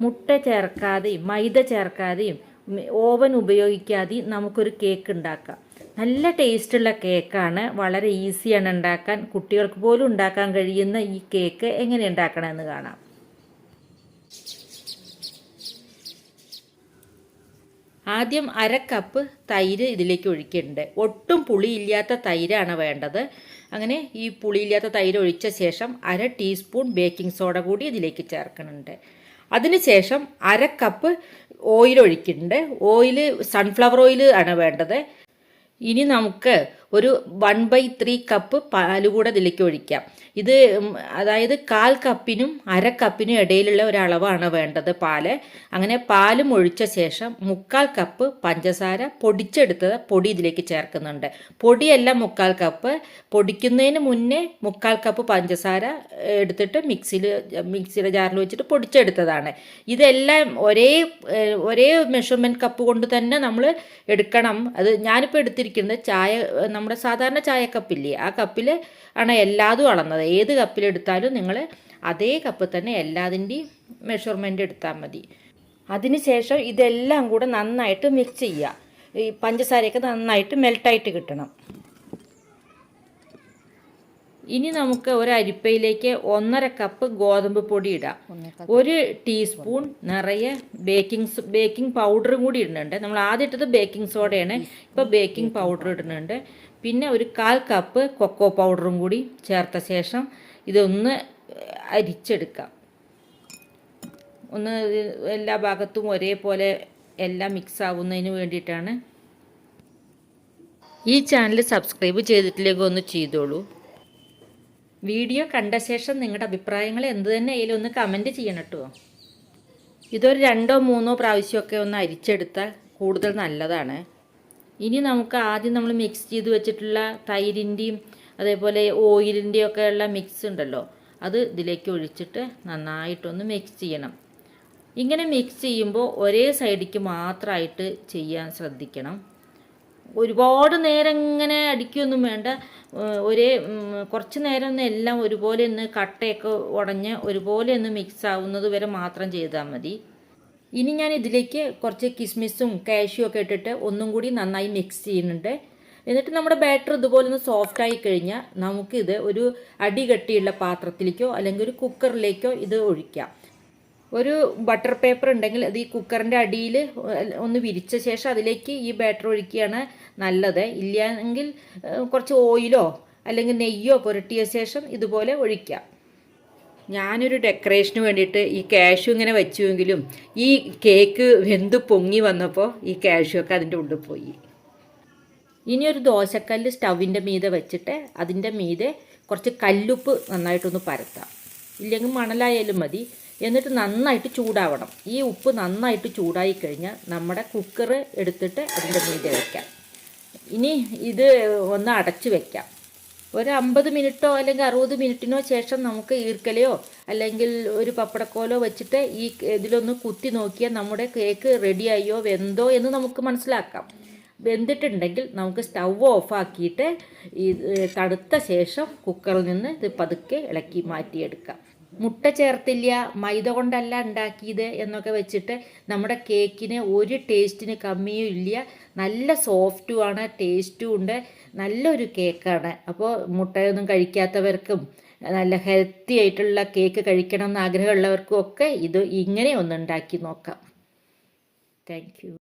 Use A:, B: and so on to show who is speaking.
A: മുട്ട ചേർക്കാതെയും മൈദ ചേർക്കാതെയും ഓവൻ ഉപയോഗിക്കാതെയും നമുക്കൊരു കേക്ക് ഉണ്ടാക്കാം. നല്ല ടേസ്റ്റുള്ള കേക്കാണ് വളരെ ഈസിയാണ് ഉണ്ടാക്കാൻ കുട്ടികൾക്ക് പോലും ഉണ്ടാക്കാൻ കഴിയുന്ന ഈ കേക്ക് എങ്ങനെ ഉണ്ടാക്കണമെന്ന് കാണാം. ആദ്യം അര കപ്പ് തൈര് ഇതിലേക്ക് ഒഴിക്കുന്നുണ്ട്. ഒട്ടും പുളിയില്ലാത്ത തൈരാണ് വേണ്ടത്. അങ്ങനെ ഈ പുളിയില്ലാത്ത തൈര് ഒഴിച്ച ശേഷം അര ടീസ്പൂൺ ബേക്കിംഗ് സോഡ കൂടി ഇതിലേക്ക് ചേർക്കുന്നുണ്ട്. അതിനുശേഷം അര കപ്പ് ഓയിൽ ഒഴിക്കുന്നുണ്ട്. ഓയിൽ സൺഫ്ലവർ ഓയിൽ ആണ് വേണ്ടത്. ഇനി നമുക്ക് ഒരു വൺ ബൈ ത്രീ കപ്പ് പാൽ കൂടെ ഇതിലേക്ക് ഒഴിക്കാം. ഇത് അതായത് കാൽ കപ്പിനും അര കപ്പിനും ഇടയിലുള്ള ഒരളവാണ് വേണ്ടത് പാൽ. അങ്ങനെ പാലും ഒഴിച്ച ശേഷം മുക്കാൽ കപ്പ് പഞ്ചസാര പൊടിച്ചെടുത്തത് പൊടി ഇതിലേക്ക് ചേർക്കുന്നുണ്ട്. പൊടിയല്ല മുക്കാൽ കപ്പ് പൊടിക്കുന്നതിന് മുന്നേ മുക്കാൽ കപ്പ് പഞ്ചസാര എടുത്തിട്ട് മിക്സിയിൽ മിക്സിയുടെ ജാറിൽ വെച്ചിട്ട് പൊടിച്ചെടുത്തതാണ്. ഇതെല്ലാം ഒരേ ഒരേ മെഷർമെന്റ് കപ്പ് കൊണ്ട് തന്നെ നമ്മൾ എടുക്കണം. അത് ഞാനിപ്പോൾ എടുത്തിരിക്കുന്നത് ചായ നമ്മുടെ സാധാരണ ചായ കപ്പില്ലേ ആ കപ്പിൽ ആണ് എല്ലാതും അളന്നത്. ഏത് കപ്പിലെടുത്താലും നിങ്ങൾ അതേ കപ്പ് തന്നെ എല്ലാതിന്റെയും മെഷർമെന്റ് എടുത്താൽ മതി. അതിനുശേഷം ഇതെല്ലാം കൂടെ നന്നായിട്ട് മിക്സ് ചെയ്യുക. ഈ പഞ്ചസാരയൊക്കെ നന്നായിട്ട് മെൽട്ടായിട്ട് കിട്ടണം. ഇനി നമുക്ക് ഒരു അരിപ്പയിലേക്ക് ഒന്നര കപ്പ് ഗോതമ്പ് പൊടി ഇടാം. ഒരു ടീസ്പൂൺ നിറയെ ബേക്കിംഗ് ബേക്കിംഗ് പൗഡറും കൂടി ഇടുന്നുണ്ട്. നമ്മൾ ആദ്യം ഇട്ടത് ബേക്കിംഗ് സോഡയാണ് ഇപ്പോൾ ബേക്കിംഗ് പൗഡർ ഇടുന്നുണ്ട്. പിന്നെ ഒരു കാൽ കപ്പ് കൊക്കോ പൗഡറും കൂടി ചേർത്ത ശേഷം ഇതൊന്ന് അരിച്ചെടുക്കാം. ഒന്ന് എല്ലാ ഭാഗത്തും ഒരേപോലെ എല്ലാം മിക്സ് ആവുന്നതിന് വേണ്ടിയിട്ടാണ്. ഈ ചാനൽ സബ്സ്ക്രൈബ് ചെയ്തിട്ടില്ലെങ്കിൽ ഒന്ന് ചെയ്തോളൂ. വീഡിയോ കണ്ട ശേഷം നിങ്ങളുടെ അഭിപ്രായങ്ങൾ എന്ത് തന്നെ ആയാലും ഒന്ന് കമന്റ് ചെയ്യണം കേട്ടോ. ഇതൊരു രണ്ടോ മൂന്നോ പ്രാവശ്യമൊക്കെ ഒന്ന് അരിച്ചെടുത്താൽ കൂടുതൽ നല്ലതാണ്. ഇനി നമുക്ക് ആദ്യം നമ്മൾ മിക്സ് ചെയ്ത് വെച്ചിട്ടുള്ള തൈരിന്റെയും അതേപോലെ ഓയിലിന്റെയും ഒക്കെ ഉള്ള മിക്സ് ഉണ്ടല്ലോ അത് ഇതിലേക്ക് ഒഴിച്ചിട്ട് നന്നായിട്ടൊന്ന് മിക്സ് ചെയ്യണം. ഇങ്ങനെ മിക്സ് ചെയ്യുമ്പോൾ ഒരേ സൈഡിക്ക് മാത്രമായിട്ട് ചെയ്യാൻ ശ്രദ്ധിക്കണം. ഒരുപാട് നേരം ഇങ്ങനെ അടിക്കുകയൊന്നും വേണ്ട. ഒരേ കുറച്ച് നേരം ഒന്ന് എല്ലാം ഒരുപോലെ ഒന്ന് കട്ടയൊക്കെ ഉടഞ്ഞ് ഒരുപോലെ ഒന്ന് മിക്സ് ആവുന്നത് വരെ മാത്രം ചെയ്താൽ മതി. ഇനി ഞാൻ ഇതിലേക്ക് കുറച്ച് കിസ്മിസും കാഷ്യും ഒക്കെ ഇട്ടിട്ട് ഒന്നും കൂടി നന്നായി മിക്സ് ചെയ്യുന്നുണ്ട്. എന്നിട്ട് നമ്മുടെ ബാറ്റർ ഇതുപോലെ ഒന്ന് സോഫ്റ്റ് ആയി കഴിഞ്ഞാൽ നമുക്കിത് ഒരു അടികട്ടിയുള്ള പാത്രത്തിലേക്കോ അല്ലെങ്കിൽ ഒരു കുക്കറിലേക്കോ ഇത് ഒഴിക്കാം. ഒരു ബട്ടർ പേപ്പർ ഉണ്ടെങ്കിൽ അത് ഈ കുക്കറിന്റെ അടിയിൽ ഒന്ന് വിരിച്ച ശേഷം അതിലേക്ക് ഈ ബാറ്റർ ഒഴിക്കുകയാണ് നല്ലത്. ഇല്ലെങ്കിൽ കുറച്ച് ഓയിലോ അല്ലെങ്കിൽ നെയ്യോ പുരട്ടിയ ശേഷം ഇതുപോലെ ഒഴിക്കാം ഞാനൊരു ഡെക്കറേഷന് വേണ്ടിയിട്ട് ഈ കാഷ്യൂ ഇങ്ങനെ വെച്ചുവെങ്കിലും ഈ കേക്ക് വെന്ത് പൊങ്ങി വന്നപ്പോൾ ഈ കാഷ്യൂ ഒക്കെ അതിന്റെ ഉള്ളിൽ പോയി. ഇനി ഒരു ദോശക്കല്ല് സ്റ്റവിന്റെ മീതെ വെച്ചിട്ട് അതിന്റെ മീതെ കുറച്ച് കല്ലുപ്പ് നന്നായിട്ടൊന്ന് പരത്താം. ഇല്ലെങ്കിൽ മണലായാലും മതി. എന്നിട്ട് നന്നായിട്ട് ചൂടാവണം. ഈ ഉപ്പ് നന്നായിട്ട് ചൂടായി കഴിഞ്ഞാൽ നമ്മുടെ കുക്കർ എടുത്തിട്ട് അതിന്റെ മീതെ വയ്ക്കാം ഇനി ഇത് ഒന്ന് അടച്ച് വെക്കാം. ഒരു അമ്പത് മിനിറ്റോ അല്ലെങ്കിൽ അറുപത് മിനിറ്റിനോ ശേഷം നമുക്ക് ഈർക്കലയോ അല്ലെങ്കിൽ ഒരു പപ്പടക്കോലോ വെച്ചിട്ട് ഈ ഇതിലൊന്ന് കുത്തി നോക്കിയാൽ നമ്മുടെ കേക്ക് റെഡിയായോ വെന്തോ എന്ന് നമുക്ക് മനസ്സിലാക്കാം. വെന്തിട്ടുണ്ടെങ്കിൽ നമുക്ക് സ്റ്റവ് ഓഫാക്കിയിട്ട് ഈ തണുത്ത ശേഷം കുക്കറിൽ നിന്ന് ഇത് പതുക്കെ ഇളക്കി മാറ്റിയെടുക്കാം. മുട്ട ചേർത്തില്ല മൈദ കൊണ്ടല്ല ഉണ്ടാക്കിയത് എന്നൊക്കെ വെച്ചിട്ട് നമ്മുടെ കേക്കിന് ഒരു ടേസ്റ്റിന് കമ്മിയും ഇല്ല. നല്ല സോഫ്റ്റുമാണ് ടേസ്റ്റും ഉണ്ട്. നല്ലൊരു കേക്കാണ്. അപ്പോൾ മുട്ടയൊന്നും കഴിക്കാത്തവർക്കും നല്ല ഹെൽത്തി ആയിട്ടുള്ള കേക്ക് കഴിക്കണം എന്ന് ആഗ്രഹമുള്ളവർക്കും ഒക്കെ ഇത് ഇങ്ങനെ ഒന്ന് ഉണ്ടാക്കി നോക്കാം. താങ്ക്